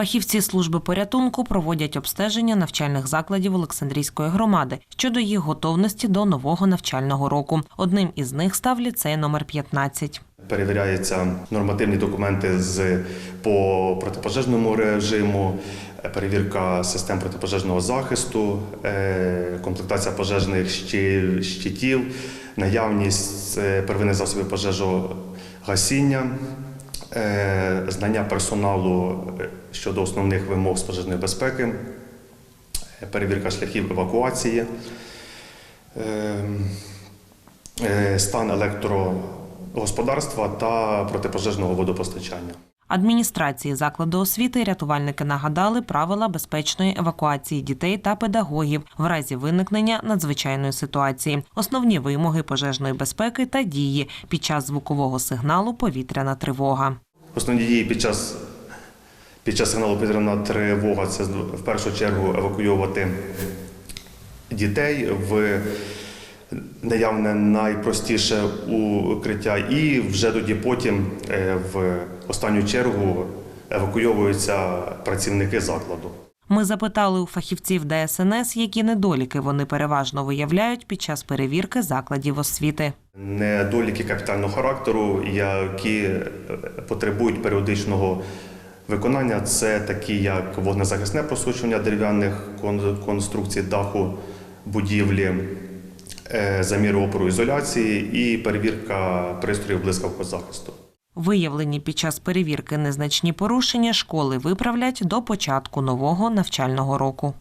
Фахівці служби порятунку проводять обстеження навчальних закладів Олександрійської громади щодо їх готовності до нового навчального року. Одним із них став ліцей номер 15. Перевіряються нормативні документи з по протипожежному режиму, е, перевірка систем протипожежного захисту, е, комплектація пожежних щитів, наявність е, первинних засобів пожежогасіння, знання персоналу е, щодо основних вимог з пожежної безпеки, е, перевірка шляхів евакуації. Е, е, стан електрогосподарства та протипожежного водопостачання. Адміністрації закладу освіти рятувальники нагадали правила безпечної евакуації дітей та педагогів в разі виникнення надзвичайної ситуації, основні вимоги пожежної безпеки та дії під час звукового сигналу повітряна тривога. Основні дії під час, під час сигналу повітряна тривога це в першу чергу евакуювати дітей в наявне найпростіше укриття, і вже тоді потім е, в останню чергу евакуйовуються працівники закладу. Ми запитали у фахівців ДСНС, які недоліки вони переважно виявляють під час перевірки закладів освіти. Недоліки капітального характеру, які е, потребують періодичного виконання, це такі, як вогнезахисне просочування дерев'яних конструкцій даху будівлі, замір опору ізоляції і перевірка пристроїв блискавкового захисту. Виявлені під час перевірки незначні порушення школи виправлять до початку нового навчального року.